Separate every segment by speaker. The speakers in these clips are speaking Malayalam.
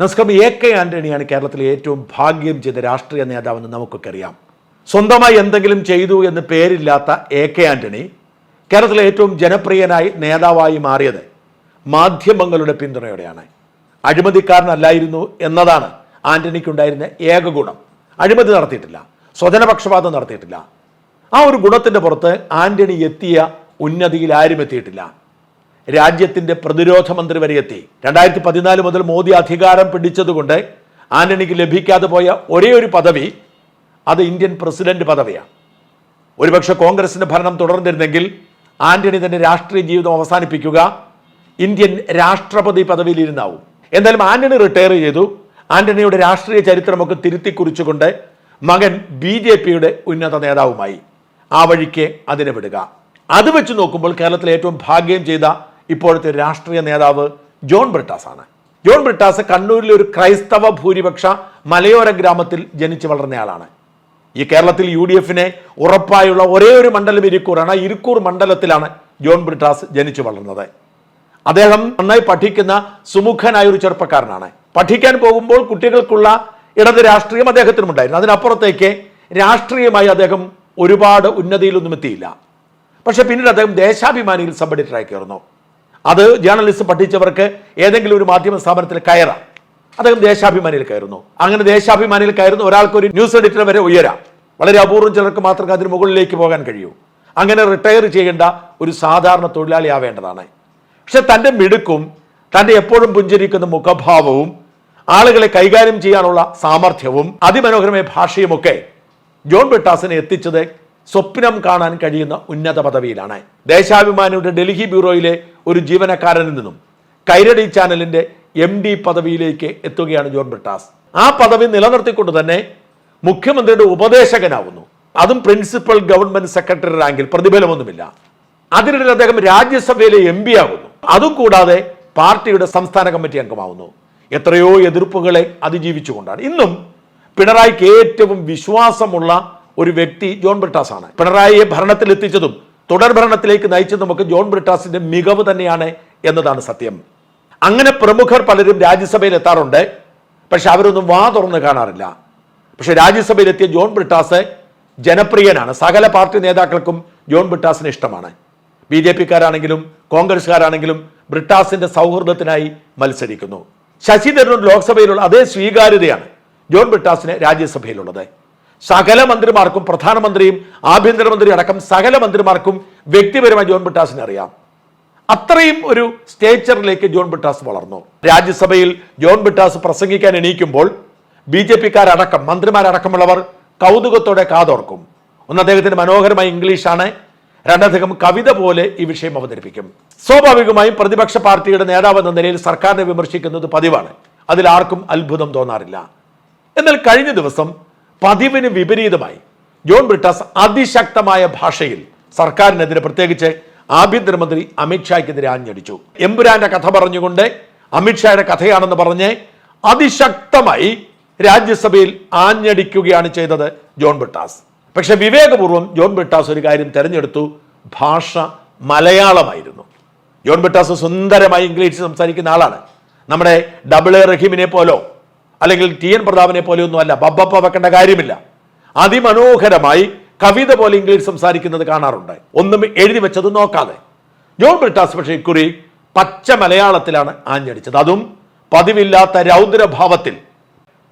Speaker 1: നമസ്കാരം. എ കെ ആന്റണിയാണ് കേരളത്തിലെ ഏറ്റവും ഭാഗ്യം ചെയ്ത രാഷ്ട്രീയ നേതാവെന്ന് നമുക്കൊക്കെ അറിയാം. സ്വന്തമായി എന്തെങ്കിലും ചെയ്തു എന്ന് പേരില്ലാത്ത എ കെ ആന്റണി കേരളത്തിലെ ഏറ്റവും ജനപ്രിയനായി നേതാവായി മാറിയത് മാധ്യമങ്ങളുടെ പിന്തുണയോടെയാണ്. അഴിമതിക്കാരനല്ലായിരുന്നു എന്നതാണ് ആന്റണിക്കുണ്ടായിരുന്ന ഏക ഗുണം അഴിമതി നടത്തിയിട്ടില്ല. സ്വജനപക്ഷപാതം നടത്തിയിട്ടില്ല. ആ ഒരു ഗുണത്തിന്റെ പുറത്ത് ആന്റണി എത്തിയ ഉന്നതിയിൽ ആരും എത്തിയിട്ടില്ല. രാജ്യത്തിന്റെ പ്രതിരോധ മന്ത്രി വരെ എത്തി. രണ്ടായിരത്തി പതിനാല് മുതൽ മോദി അധികാരം പിടിച്ചതുകൊണ്ട് ആന്റണിക്ക് ലഭിക്കാതെ പോയ ഒരേ ഒരു പദവി അത് ഇന്ത്യൻ പ്രസിഡന്റ് പദവിയാണ് ഒരുപക്ഷെ കോൺഗ്രസിന്റെ ഭരണം തുടർന്നിരുന്നെങ്കിൽ ആന്റണി തന്റെ രാഷ്ട്രീയ ജീവിതം അവസാനിപ്പിക്കുക ഇന്ത്യൻ രാഷ്ട്രപതി പദവിയിലിരുന്നാവും. എന്തായാലും ആന്റണി റിട്ടയർ ചെയ്തു. ആന്റണിയുടെ രാഷ്ട്രീയ ചരിത്രമൊക്കെ തിരുത്തിക്കുറിച്ചുകൊണ്ട് മകൻ ബി ജെ പിയുടെ ഉന്നത നേതാവുമായി. ആ വഴിക്ക് അതിനെ വിടുക. അത് വെച്ച് നോക്കുമ്പോൾ കേരളത്തിൽ ഏറ്റവും ഭാഗ്യം ചെയ്ത ഇപ്പോഴത്തെ രാഷ്ട്രീയ നേതാവ് ജോൺ ബ്രിട്ടാസ് ആണ് ജോൺ ബ്രിട്ടാസ് കണ്ണൂരിലെ ഒരു ക്രൈസ്തവ ഭൂരിപക്ഷ മലയോര ഗ്രാമത്തിൽ ജനിച്ചു വളർന്നയാളാണ്. ഈ കേരളത്തിൽ യു ഡി എഫിനെ ഉറപ്പായുള്ള ഒരേ ഒരു മണ്ഡലം ഇരിക്കൂറാണ്. ഇരിക്കൂർ മണ്ഡലത്തിലാണ് ജോൺ ബ്രിട്ടാസ് ജനിച്ചു വളർന്നത്. അദ്ദേഹം നന്നായി പഠിക്കുന്ന സുമുഖനായ ഒരു ചെറുപ്പക്കാരനാണ്. പഠിക്കാൻ പോകുമ്പോൾ കുട്ടികൾക്കുള്ള ഇടത് രാഷ്ട്രീയം അദ്ദേഹത്തിനുമുണ്ടായിരുന്നു. അതിനപ്പുറത്തേക്ക് രാഷ്ട്രീയമായി അദ്ദേഹം ഒരുപാട് ഉന്നതിയിലൊന്നും എത്തിയില്ല. പക്ഷെ പിന്നീട് അദ്ദേഹം ദേശാഭിമാനിയിൽ സബ് എഡിറ്ററായി കയറുന്നു അത് ജേർണലിസ്റ്റ് പഠിച്ചവർക്ക് ഏതെങ്കിലും ഒരു മാധ്യമ സ്ഥാപനത്തിൽ കയറാം. അദ്ദേഹം ദേശാഭിമാനിയിൽ കയറുന്നു. അങ്ങനെ ദേശാഭിമാനിയിൽ കയറുന്ന ഒരാൾക്ക് ഒരു ന്യൂസ് എഡിറ്റർ വരെ ഉയരാം. വളരെ അപൂർവം ചിലർക്ക് മാത്രമേ അതിന് മുകളിലേക്ക് പോകാൻ കഴിയൂ. അങ്ങനെ റിട്ടയർ ചെയ്യേണ്ട ഒരു സാധാരണ തൊഴിലാളി ആവേണ്ടതാണ്. പക്ഷെ തന്റെ മിടുക്കും തന്റെ എപ്പോഴും പുഞ്ചിരിക്കുന്ന മുഖഭാവവും ആളുകളെ കൈകാര്യം ചെയ്യാനുള്ള സാമർഥ്യവും അതിമനോഹരമായ ഭാഷയുമൊക്കെ ജോൺ ബിട്ടാസിനെ എത്തിച്ചത് സ്വപ്നം കാണാൻ കഴിയുന്ന ഉന്നത പദവിയിലാണ്. ദേശാഭിമാനിയുടെ ഡൽഹി ബ്യൂറോയിലെ ഒരു ജീവനക്കാരനിൽ നിന്നും കൈരടി ചാനലിന്റെ എം ഡി പദവിയിലേക്ക് എത്തുകയാണ് ജോൺ ബ്രിട്ടാസ്. ആ പദവി നിലനിർത്തിക്കൊണ്ട് തന്നെ മുഖ്യമന്ത്രിയുടെ ഉപദേശകനാവുന്നു. അതും പ്രിൻസിപ്പൽ ഗവൺമെന്റ് സെക്രട്ടറി റാങ്കിൽ പ്രതിഫലമൊന്നുമില്ല. അതിനിടയിൽ അദ്ദേഹം രാജ്യസഭയിലെ എം പി ആകുന്നു. അതും കൂടാതെ പാർട്ടിയുടെ സംസ്ഥാന കമ്മിറ്റി അംഗമാവുന്നു. എത്രയോ എതിർപ്പുകളെ അതിജീവിച്ചുകൊണ്ടാണ്. ഇന്നും പിണറായിക്ക് ഏറ്റവും വിശ്വാസമുള്ള ഒരു വ്യക്തി ജോൺ ബ്രിട്ടാസ് ആണ് പിണറായിയെ ഭരണത്തിൽ എത്തിച്ചതും തുടർ ഭരണത്തിലേക്ക് നയിച്ചതുമൊക്കെ ജോൺ ബ്രിട്ടാസിന്റെ മികവ് തന്നെയാണ് എന്നതാണ് സത്യം. അങ്ങനെ പ്രമുഖർ പലരും രാജ്യസഭയിൽ എത്താറുണ്ട്. പക്ഷെ അവരൊന്നും വാ തുറന്ന് കാണാറില്ല. പക്ഷെ രാജ്യസഭയിലെത്തിയ ജോൺ ബ്രിട്ടാസ് ജനപ്രിയനാണ്. സകല പാർട്ടി നേതാക്കൾക്കും ജോൺ ബ്രിട്ടാസിന് ഇഷ്ടമാണ്. ബി ജെ പിക്കാരാണെങ്കിലും കോൺഗ്രസ്സുകാരാണെങ്കിലും ബ്രിട്ടാസിന്റെ സൗഹൃദത്തിനായി മത്സരിക്കുന്നു. ശശി തരൂർ ലോക്സഭയിലുള്ള അതേ സ്വീകാര്യതയാണ് ജോൺ ബ്രിട്ടാസിന് രാജ്യസഭയിലുള്ളത്. സകല മന്ത്രിമാർക്കും പ്രധാനമന്ത്രിയും ആഭ്യന്തരമന്ത്രി അടക്കം സകല മന്ത്രിമാർക്കും വ്യക്തിപരമായി ജോൺ ബ്രിട്ടാസിനെ അറിയാം. അത്രയും ഒരു സ്റ്റേച്ചറിലേക്ക് ജോൺ ബിട്ടാസ് വളർന്നു. രാജ്യസഭയിൽ ജോൺ ബിട്ടാസ് പ്രസംഗിക്കാൻ എണീക്കുമ്പോൾ ബി ജെ പിക്കാരടക്കം മന്ത്രിമാരടക്കമുള്ളവർ കൗതുകത്തോടെ കാതോർക്കും. ഒന്ന് അദ്ദേഹത്തിന് മനോഹരമായ ഇംഗ്ലീഷാണ്. രണ്ടധികം കവിത പോലെ ഈ വിഷയം അവതരിപ്പിക്കും. സ്വാഭാവികമായും പ്രതിപക്ഷ പാർട്ടിയുടെ നേതാവ് എന്ന നിലയിൽ സർക്കാരിനെ വിമർശിക്കുന്നത് പതിവാണ്. അതിൽ ആർക്കും അത്ഭുതം തോന്നാറില്ല. എന്നാൽ കഴിഞ്ഞ ദിവസം പതിവിന് വിപരീതമായി ജോൺ ബ്രിട്ടാസ് അതിശക്തമായ ഭാഷയിൽ സർക്കാരിനെതിരെ പ്രത്യേകിച്ച് ആഭ്യന്തരമന്ത്രി അമിത്ഷായ്ക്കെതിരെ ആഞ്ഞടിച്ചു. എമ്പുരാന്റെ കഥ പറഞ്ഞുകൊണ്ട് അമിത്ഷായുടെ കഥയാണെന്ന് പറഞ്ഞ് അതിശക്തമായി രാജ്യസഭയിൽ ആഞ്ഞടിക്കുകയാണ് ചെയ്തത് ജോൺ ബ്രിട്ടാസ്. പക്ഷെ വിവേകപൂർവം ജോൺ ബ്രിട്ടാസ് ഒരു കാര്യം തിരഞ്ഞെടുത്തു. ഭാഷ മലയാളമായിരുന്നു. ജോൺ ബ്രിട്ടാസ് സുന്ദരമായി ഇംഗ്ലീഷ് സംസാരിക്കുന്ന ആളാണ്. നമ്മുടെ ഡബിൾ എ റഹീമിനെ പോലോ അല്ലെങ്കിൽ ടി എൻ പ്രതാപനെ പോലെ ഒന്നും അല്ല ബബ്ബപ്പ വെക്കേണ്ട കാര്യമില്ല. അതിമനോഹരമായി കവിത പോലെ ഇംഗ്ലീഷ് സംസാരിക്കുന്നത് കാണാറുണ്ട്. ഒന്നും എഴുതി വെച്ചത് നോക്കാതെ. ജോൺ ബ്രിട്ടാസ് പക്ഷേ ഇക്കുറി പച്ച മലയാളത്തിലാണ് ആഞ്ഞടിച്ചത്. അതും പതിവില്ലാത്ത രൗദ്രഭാവത്തിൽ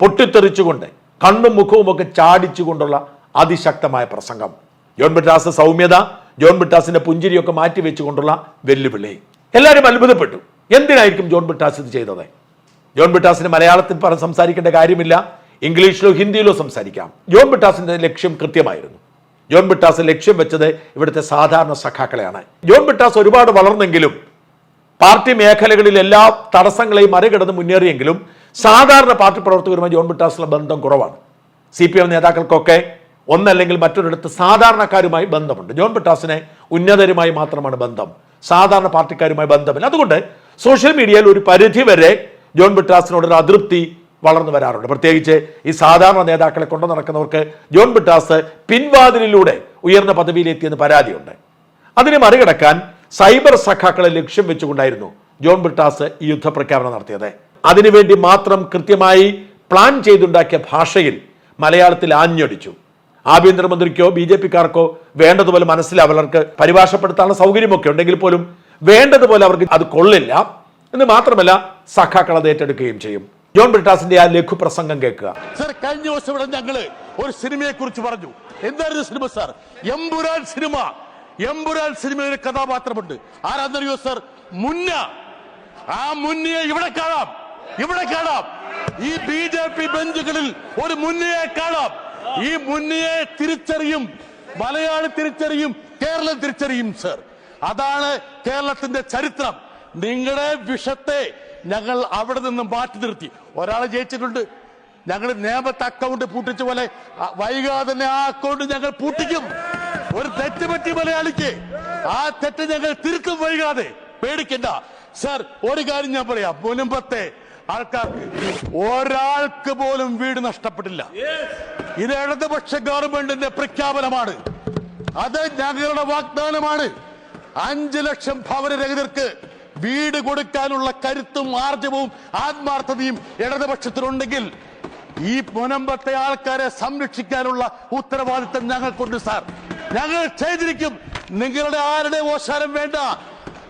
Speaker 1: പൊട്ടിത്തെറിച്ചുകൊണ്ട് കണ്ണും മുഖവും ഒക്കെ ചാടിച്ചുകൊണ്ടുള്ള അതിശക്തമായ പ്രസംഗം. ജോൺ ബ്രിട്ടാസ് സൗമ്യത ജോൺ ബ്രിട്ടാസിന്റെ പുഞ്ചിരിയൊക്കെ മാറ്റി വെച്ചുകൊണ്ടുള്ള വെല്ലുവിളി. എല്ലാവരും അത്ഭുതപ്പെട്ടു. എന്തിനായിരിക്കും ജോൺ ബ്രിട്ടാസ് ഇത് ചെയ്തത്? ജോൺ ബിട്ടാസിന് മലയാളത്തിൽ പറഞ്ഞ് സംസാരിക്കേണ്ട കാര്യമില്ല. ഇംഗ്ലീഷിലോ ഹിന്ദിയിലോ സംസാരിക്കാം. ജോൺ ബിട്ടാസിന്റെ ലക്ഷ്യം കൃത്യമായിരുന്നു. ജോൺ ബിട്ടാസ് ലക്ഷ്യം വെച്ചത് ഇവിടുത്തെ സാധാരണ സഖാക്കളെയാണ്. ജോൺ ബിട്ടാസ് ഒരുപാട് വളർന്നെങ്കിലും പാർട്ടി മേഖലകളിൽ എല്ലാ തടസ്സങ്ങളെയും മറികടന്ന് മുന്നേറിയെങ്കിലും സാധാരണ പാർട്ടി പ്രവർത്തകരുമായി ജോൺ ബിട്ടാസിലെ ബന്ധം കുറവാണ്. സി പി എം നേതാക്കൾക്കൊക്കെ ഒന്നല്ലെങ്കിൽ മറ്റൊരിടത്ത് സാധാരണക്കാരുമായി ബന്ധമുണ്ട്. ജോൺ ബിട്ടാസിനെ ഉന്നതരുമായി മാത്രമാണ് ബന്ധം. സാധാരണ പാർട്ടിക്കാരുമായി ബന്ധമില്ല. അതുകൊണ്ട് സോഷ്യൽ മീഡിയയിൽ ഒരു പരിധി വരെ ജോൺ ബിട്ടാസിനോടൊരു അതൃപ്തി വളർന്നു വരാറുണ്ട്. പ്രത്യേകിച്ച് ഈ സാധാരണ നേതാക്കളെ കൊണ്ടു നടക്കുന്നവർക്ക് ജോൺ ബിട്ടാസ് പിൻവാതിലിലൂടെ ഉയർന്ന പദവിയിലെത്തിയെന്ന് പരാതിയുണ്ട്. അതിനെ മറികടക്കാൻ സൈബർ സഖാക്കളെ ലക്ഷ്യം വെച്ചുകൊണ്ടായിരുന്നു ജോൺ ബിട്ടാസ് ഈ യുദ്ധപ്രഖ്യാപനം നടത്തിയത്. അതിനുവേണ്ടി മാത്രം കൃത്യമായി പ്ലാൻ ചെയ്തുണ്ടാക്കിയ ഭാഷയിൽ മലയാളത്തിൽ ആഞ്ഞടിച്ചു. ആഭ്യന്തരമന്ത്രിക്കോ ബി ജെ പിക്കാർക്കോ വേണ്ടതുപോലെ മനസ്സിലാവർക്ക് പരിഭാഷപ്പെടുത്താനുള്ള സൗകര്യമൊക്കെ ഉണ്ടെങ്കിൽ പോലും വേണ്ടതുപോലെ അവർക്ക് അത് കൊള്ളില്ല. എന്ന് മാത്രമല്ല സഖാക്കൾ അത് ഏറ്റെടുക്കുകയും ചെയ്യും. ജോൺ ബ്രിട്ടാസിന്റെ ആ ലഘു പ്രസംഗം കേൾക്കുക.
Speaker 2: സർ കഴിഞ്ഞ ദിവസം ഇവിടെ ഞങ്ങൾ ഒരു സിനിമയെ കുറിച്ച് പറഞ്ഞു. എന്തായിരുന്നു cinema sir? Empuraan cinema. Empuraan സിനിമയിലെ കഥാപാത്രമുണ്ട്. ആരാന്നറിയോ സർ? മുന്ന. ആ മുന്നയെ ഇവിടെ കാണാം. ഇവിടെ കാണാം. ഈ ബി ജെ പി ബെഞ്ചുകളിൽ ഒരു മുന്നയെ കാണാം. ഈ മുന്നയെ തിരിച്ചറിയും. മലയാളി തിരിച്ചറിയും. കേരളം തിരിച്ചറിയും സർ. അതാണ് കേരളത്തിന്റെ ചരിത്രം. നിങ്ങളുടെ വിഷത്തെ ഞങ്ങൾ അവിടെ നിന്ന് മാറ്റി നിർത്തി. ഒരാളെ ജയിച്ചിട്ടുണ്ട്. ഞങ്ങൾ നിയമത്തെ അക്കൗണ്ട് പൂട്ടിച്ച പോലെ വൈകാതെ തന്നെ ആ അക്കൗണ്ട് ഞങ്ങൾ പൂട്ടിക്കും. ഒരു തെറ്റ് പറ്റി മലയാളിക്ക് ആ തെറ്റ് ഞങ്ങൾ തിരുത്തും വൈകാതെ. പേടിക്കണ്ട. സർ ഒരു കാര്യം ഞാൻ പറയാം. മുൻപത്തെ ആൾക്കാർക്ക് ഒരാൾക്ക് പോലും വീട് നഷ്ടപ്പെട്ടില്ല. ഇത് ഇടതുപക്ഷ ഗവൺമെന്റിന്റെ പ്രഖ്യാപനമാണ്. അത് ഞങ്ങളുടെ വാഗ്ദാനമാണ്. അഞ്ചു ലക്ഷം ഭവനരഹിതർക്ക് വീട് കൊടുക്കാനുള്ള കരുത്തും ആർജവും ആത്മാർത്ഥതയും ഇടതുപക്ഷത്തിനുണ്ടെങ്കിൽ ഈ പൊനമ്പത്തെ ആൾക്കാരെ സംരക്ഷിക്കാനുള്ള ഉത്തരവാദിത്തം ഞങ്ങൾക്കുണ്ട് സാർ. ഞങ്ങൾ ചെയ്തിരിക്കും. നിങ്ങളുടെ ആരുടെ ഓശാരം വേണ്ട.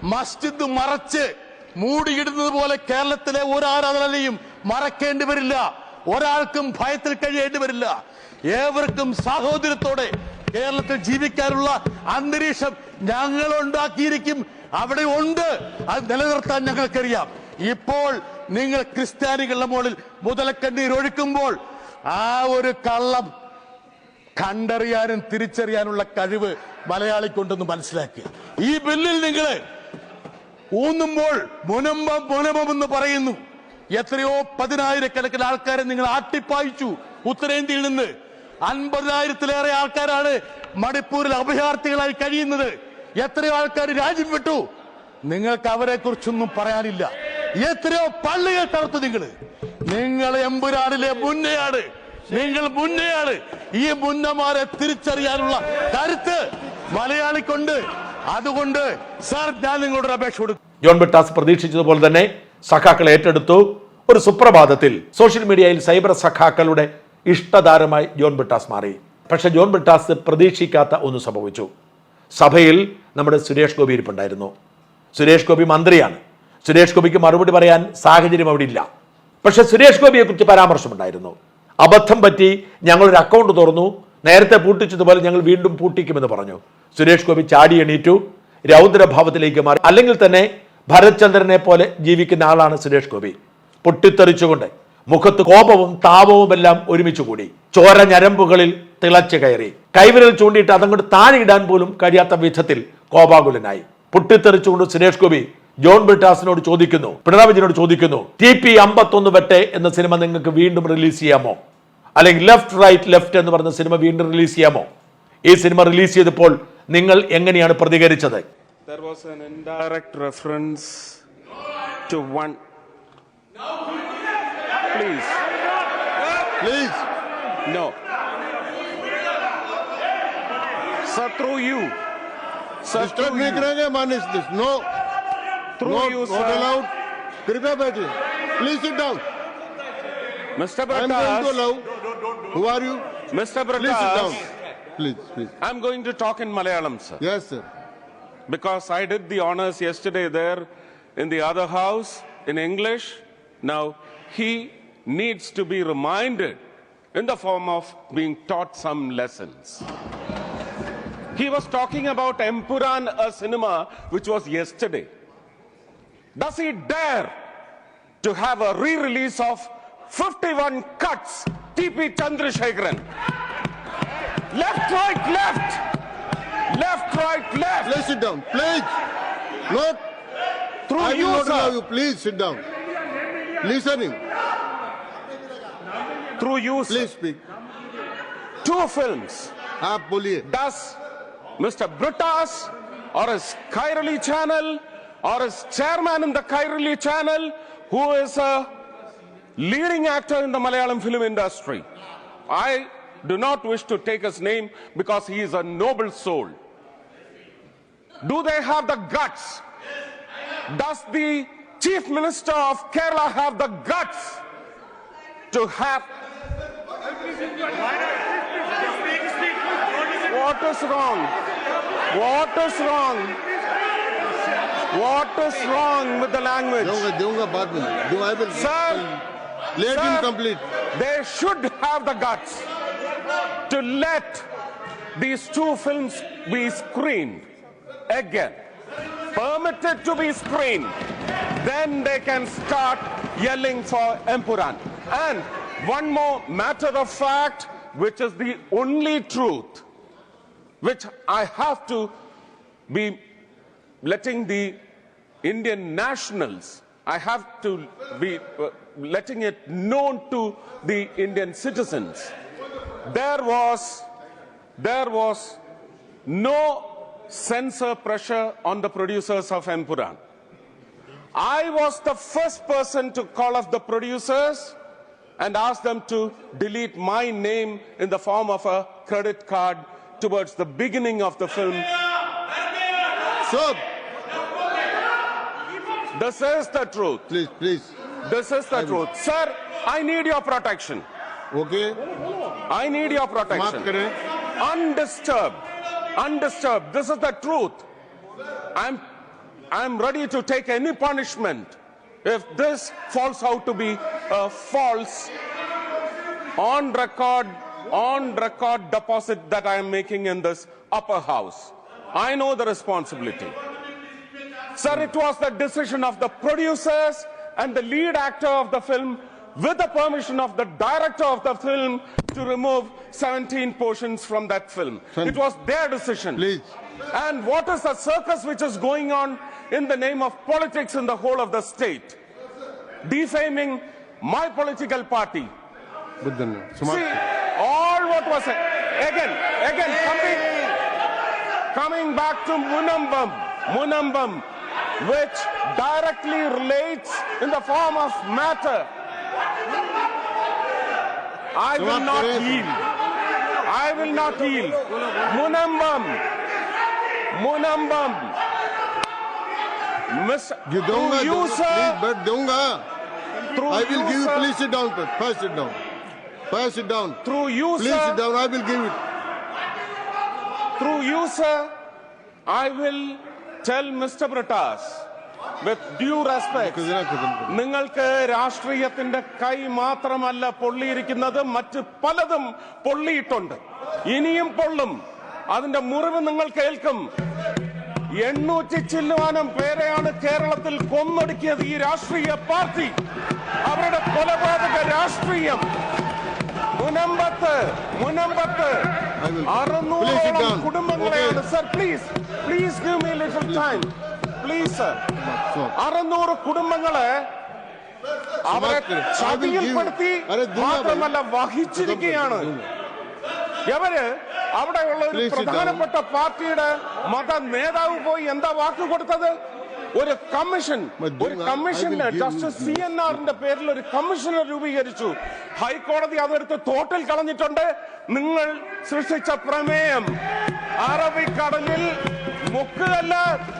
Speaker 2: മസ്ജിദ് മറച്ച് മൂടിയിടുന്നത് പോലെ കേരളത്തിലെ ഒരു ആരാധനയും മറക്കേണ്ടി വരില്ല. ഒരാൾക്കും ഭയത്തിൽ കഴിയേണ്ടി വരില്ല. ഏവർക്കും സാഹോദര്യത്തോടെ കേരളത്തിൽ ജീവിക്കാനുള്ള അന്തരീക്ഷം ഞങ്ങൾ ഉണ്ടാക്കിയിരിക്കും അവിടെ ഉണ്ട്. അത് നിലനിർത്താൻ ഞങ്ങൾക്കറിയാം. ഇപ്പോൾ നിങ്ങൾ ക്രിസ്ത്യാനികളുടെ മുകളിൽ മുതലക്കണ്ണീർ ഒഴുക്കുമ്പോൾ ആ ഒരു കള്ളം കണ്ടറിയാനും തിരിച്ചറിയാനുള്ള കഴിവ് മലയാളിക്കൊണ്ടെന്ന് മനസ്സിലാക്കുക. ഈ ബില്ലിൽ നിങ്ങൾ ഊന്നുമ്പോൾ മുനമ്പം മുനമ്പം എന്ന് പറയുന്നു. എത്രയോ പതിനായിരക്കണക്കിന് ആൾക്കാരെ നിങ്ങൾ ആട്ടിപ്പായിച്ചു. ഉത്തരേന്ത്യയിൽ നിന്ന് അൻപതിനായിരത്തിലേറെ ആൾക്കാരാണ് മണിപ്പൂരിൽ അഭയാർത്ഥികളായി കഴിയുന്നത്. എത്രയോ ആൾക്കാർ രാജ്യം വിട്ടു. നിങ്ങൾക്ക് അവരെ കുറിച്ചൊന്നും പറയാനില്ല. എത്രയോ പള്ളികൾ തകർത്തു നിങ്ങൾ നിങ്ങൾ എമ്പുരാടിലെ മുന്നയാണ്. നിങ്ങൾ മുന്നയാണ്. ഈ മുന്നമാരെ തിരിച്ചറിയാനുള്ള കരുത്ത് മലയാളിക്കുണ്ട് അതുകൊണ്ട് സാർ ഞാൻ നിങ്ങളോട് അപേക്ഷ കൊടുക്കും
Speaker 1: ജോൺ ബിട്ടാസ് പ്രതീക്ഷിച്ചതുപോലെ തന്നെ സഖാക്കൾ ഏറ്റെടുത്തു. ഒരു സുപ്രഭാതത്തിൽ സോഷ്യൽ മീഡിയയിൽ സൈബർ സഖാക്കളുടെ ഇഷ്ടതാരമായി ജോൺ ബ്രിട്ടാസ് മാറി. പക്ഷെ ജോൺ ബ്രിട്ടാസ് പ്രതീക്ഷിക്കാത്ത ഒന്ന് സംഭവിച്ചു. സഭയിൽ നമ്മുടെ സുരേഷ് ഗോപി ഇരിപ്പുണ്ടായിരുന്നു. സുരേഷ് ഗോപി മന്ത്രിയാണ്. സുരേഷ് ഗോപിക്ക് മറുപടി പറയാൻ സാഹചര്യം അവിടെ ഇല്ല. പക്ഷെ സുരേഷ് ഗോപിയെ കുറിച്ച് പരാമർശമുണ്ടായിരുന്നു. അബദ്ധം പറ്റി ഞങ്ങളൊരു അക്കൗണ്ട് തുറന്നു. നേരത്തെ പൂട്ടിച്ചതുപോലെ ഞങ്ങൾ വീണ്ടും പൂട്ടിക്കുമെന്ന് പറഞ്ഞു. സുരേഷ് ഗോപി ചാടി എണീറ്റു. രൗദ്രഭാവത്തിലേക്ക് മാറി. അല്ലെങ്കിൽ തന്നെ ഭരത്ചന്ദ്രനെ പോലെ ജീവിക്കുന്ന ആളാണ് സുരേഷ് ഗോപി. പൊട്ടിത്തെറിച്ചുകൊണ്ട് മുഖത്ത് കോപവും താപവും എല്ലാം ഒരുമിച്ച് കൂടി. ചോര ഞരമ്പുകളിൽ തിളച്ചു കയറി. കൈവിരൽ ചൂണ്ടിയിട്ട് അതങ്ങോട്ട് താനിടാൻ പോലും കഴിയാത്ത വിധത്തിൽ കോപാകുലനായി. പൊട്ടിത്തെറിച്ചുകൊണ്ട് സുരേഷ് ഗോപി ജോൺ ബ്രിട്ടാസിനോട് ചോദിക്കുന്നു പിണറായി വിജയനോട് ചോദിക്കുന്നു ടി പി അമ്പത്തൊന്ന് വെട്ടെ എന്ന സിനിമ നിങ്ങൾക്ക് വീണ്ടും റിലീസ് ചെയ്യാമോ? അല്ലെങ്കിൽ ലെഫ്റ്റ് റൈറ്റ് ലെഫ്റ്റ് എന്ന് പറഞ്ഞ സിനിമ വീണ്ടും റിലീസ് ചെയ്യാമോ? ഈ സിനിമ റിലീസ് ചെയ്തപ്പോൾ നിങ്ങൾ എങ്ങനെയാണ് പ്രതികരിച്ചത്?
Speaker 3: There was an indirect reference. please.
Speaker 2: Please.
Speaker 3: No. Sir, through you. Sir, Disturb
Speaker 4: नहीं
Speaker 3: through
Speaker 4: no,
Speaker 3: you, not
Speaker 4: allowed. Kripa Bhaji, please sit down.
Speaker 3: Mr.
Speaker 4: Prakash. I'm going
Speaker 3: to
Speaker 4: allow. Who are you?
Speaker 3: Mr.
Speaker 4: Prakash. Please sit
Speaker 3: down.
Speaker 4: Please, please.
Speaker 3: I'm going to talk in Malayalam, sir.
Speaker 4: Yes, sir.
Speaker 3: Because I did the honors yesterday there in the other house in English. Now, he needs to be reminded in the form of being taught some lessons. He was talking about Empuran, a cinema which was yesterday. Does he dare to have a re-release of 51 cuts, T.P. Chandrasekharan? Left, right, left. Left, right, left.
Speaker 4: Please sit down. Please. Not
Speaker 3: through
Speaker 4: I
Speaker 3: you,
Speaker 4: will not
Speaker 3: sir.
Speaker 4: allow you. Please sit down.
Speaker 3: Listening Through you, sir.
Speaker 4: Please speak
Speaker 3: Two films.
Speaker 4: आप बोलिए
Speaker 3: Does Mr. Brutas or his Kairali channel or his chairman in the Kairali channel, who is a leading actor in the Malayalam film industry. I do not wish to take his name because he is a noble soul. Do they have the guts? Does the Chief Minister of Kerala have the guts to have. what is wrong? What is wrong? What is wrong with the language? Sir,
Speaker 4: let him complete.
Speaker 3: They should have the guts to let these two films be screened again, permitted to be screened. Then they can start yelling for Empuran. And one more matter of fact, which is the only truth, which I have to be letting the Indian nationals, I have to be uh, letting it known to the Indian citizens. There was, there was no censor pressure on the producers of Empuran. I was the first person to call up the producers and ask them to delete my name in the form of a credit card towards the beginning of the film.
Speaker 4: So,
Speaker 3: this is the truth.
Speaker 4: Please, please.
Speaker 3: This is the I truth. Will. Sir, I need your protection.
Speaker 4: Okay.
Speaker 3: I need your protection. Undisturbed. Undisturbed. This is the truth. I'm, I'm ready to take any punishment if this falls out to be a false on record, on record deposit that I am making in this upper house. I know the responsibility. Sir, it was the decision of the producers and the lead actor of the film, with the permission of the director of the film, to remove 17 portions from that film. It was their decision.
Speaker 4: Please.
Speaker 3: And what is the circus which is going on in the name of politics in the whole of the state, defaming my political party. See, all what was again, again coming, coming back to Munambam, Munambam, which directly relates in the form of matter. I will not yield. I will not yield. Munambam, Munambam. Miss,
Speaker 4: you दूंगा
Speaker 3: to you,
Speaker 4: दूंगा,
Speaker 3: sir,
Speaker 4: please but दूंगा
Speaker 3: through
Speaker 4: I will
Speaker 3: you,
Speaker 4: give you
Speaker 3: sir,
Speaker 4: please sit down first first sit down first sit down
Speaker 3: through you,
Speaker 4: please
Speaker 3: sir.
Speaker 4: sit down I will give it
Speaker 3: Through you, sir, I will tell Mr. Britas, with due respect,
Speaker 4: खजाना खत्म करो
Speaker 3: നിങ്ങൾക്ക് രാഷ്ട്രീയത്തിന്റെ കൈ മാത്രമല്ല പൊള്ളിയിരിക്കുന്നത് മറ്റ് പലതും പൊള്ളിയിട്ടുണ്ട് ഇനിയും പൊള്ളും അതിന്റെ മുറിവ് നിങ്ങൾ കേൾക്കും എണ്ണൂറ്റി ചില്ലുവാനം പേരെയാണ് കേരളത്തിൽ കൊന്നൊടുക്കിയത് ഈ രാഷ്ട്രീയ പാർട്ടി. അവരുടെ കൊലപാതക രാഷ്ട്രീയം. മുനമ്പത്ത് മുനമ്പത്ത്. അറുന്നൂറോളം കുടുംബങ്ങളെയാണ്. Sir please please time
Speaker 4: please
Speaker 3: അറുന്നൂറ് കുടുംബങ്ങളെ അവരെ ചതിയിൽപ്പെടുത്തി മാത്രമല്ല വഹിച്ചിരിക്കുകയാണ്. എവര്? അവിടെയുള്ള ഒരു പ്രധാനപ്പെട്ട പാർട്ടിയുടെ മത നേതാവ് പോയി എന്താ വാക്ക് കൊടുത്തത്? ഒരു കമ്മീഷൻ ഒരു
Speaker 4: കമ്മീഷൻ
Speaker 3: ജസ്റ്റിസ് സി എൻ ആറിന്റെ പേരിൽ ഒരു കമ്മീഷനെ രൂപീകരിച്ചു. ഹൈക്കോടതി അതെടുത്ത് തോട്ടിൽ കളഞ്ഞിട്ടുണ്ട്. നിങ്ങൾ സൃഷ്ടിച്ച പ്രമേയം അറബിക്കടലിൽ മുക്കുകല്ല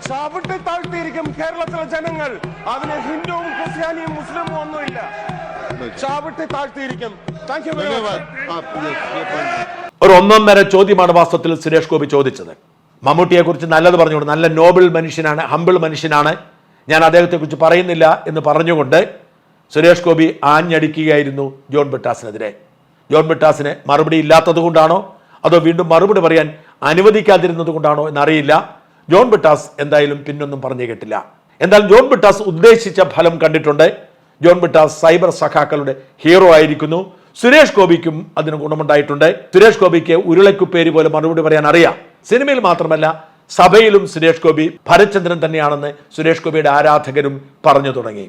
Speaker 3: ചവിട്ടി താഴ്ത്തിയിരിക്കും കേരളത്തിലെ ജനങ്ങൾ. അതിന് ഹിന്ദുവും ക്രിസ്ത്യാനിയും മുസ്ലിമും ഒന്നുമില്ല. ചവിട്ടി താഴ്ത്തിയിരിക്കും. താങ്ക് യു വെരി മച്ച്
Speaker 1: ഒരു ഒന്നൊന്നര ചോദ്യമാണ് വാസ്തവത്തിൽ സുരേഷ് ഗോപി ചോദിച്ചത്. മമ്മൂട്ടിയെക്കുറിച്ച് നല്ലത് പറഞ്ഞുകൊണ്ട് നല്ല നോബിൾ മനുഷ്യനാണ് ഹമ്പിൾ മനുഷ്യനാണ്. ഞാൻ അദ്ദേഹത്തെക്കുറിച്ച് പറയുന്നില്ല എന്ന് പറഞ്ഞുകൊണ്ട് സുരേഷ് ഗോപി ആഞ്ഞടിക്കുകയായിരുന്നു ജോൺ ബിട്ടാസിനെതിരെ. ജോൺ ബിട്ടാസിന് മറുപടി ഇല്ലാത്തത് കൊണ്ടാണോ? അതോ വീണ്ടും മറുപടി പറയാൻ അനുവദിക്കാതിരുന്നത് കൊണ്ടാണോ എന്നറിയില്ല. ജോൺ ബിട്ടാസ് എന്തായാലും പിന്നൊന്നും പറഞ്ഞു കേട്ടില്ല. എന്തായാലും ജോൺ ബിട്ടാസ് ഉദ്ദേശിച്ച ഫലം കണ്ടിട്ടുണ്ട്. ജോൺ ബിട്ടാസ് സൈബർ സഖാക്കളുടെ ഹീറോ ആയിരിക്കുന്നു. സുരേഷ് ഗോപിക്കും അതിന് ഗുണമുണ്ടായിട്ടുണ്ട്. സുരേഷ് ഗോപിക്ക് ഉരുളക്കുപ്പേരി പോലെ മറുപടി പറയാൻ അറിയാം. സിനിമയിൽ മാത്രമല്ല സഭയിലും സുരേഷ് ഗോപി ഭരചന്ദ്രൻ തന്നെയാണെന്ന് സുരേഷ് ഗോപിയുടെ ആരാധകരും പറഞ്ഞു തുടങ്ങി.